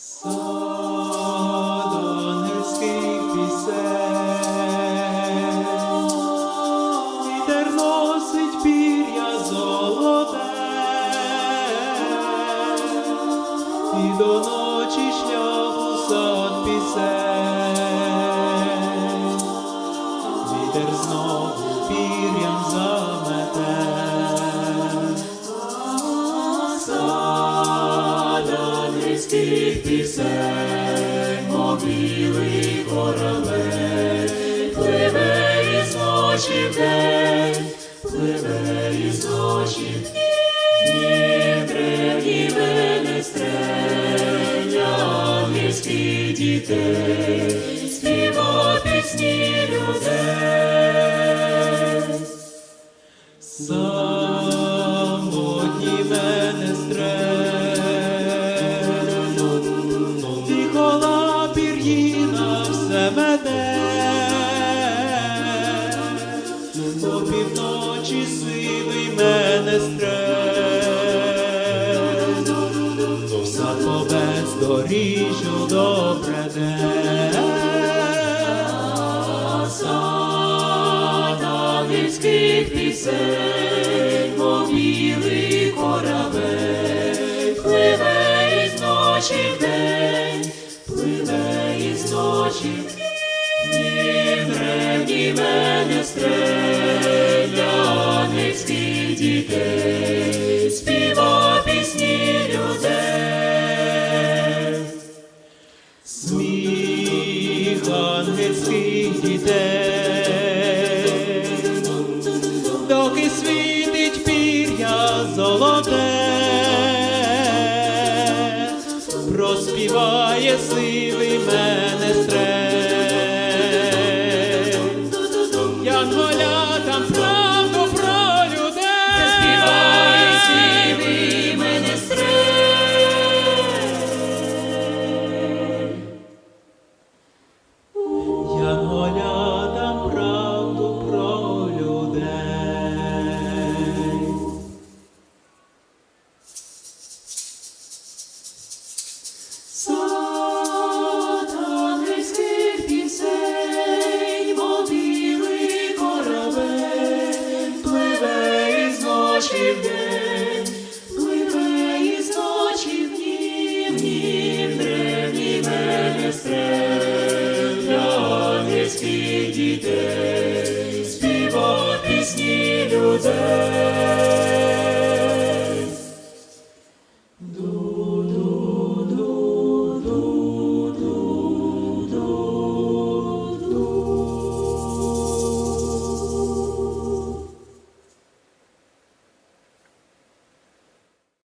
Садонецьких пісень, вітер носить пір'я золоте, і до ночі шляху сад пісень, вітер знову пір'ям замете. всіх пісень, мобілий королей, пливе із ночі в день, пливе із ночі в древні мене стрення англійських дітей. Бездоріжжю добреде. Сад ангельських пісень, мов білий корабель, пливе із ночі в день, пливе із ночі в. Древні мене стреля ангельських дітей, співа пісні людей. дітей, доки світить пір'я золоте, проспіває сили мене. she will.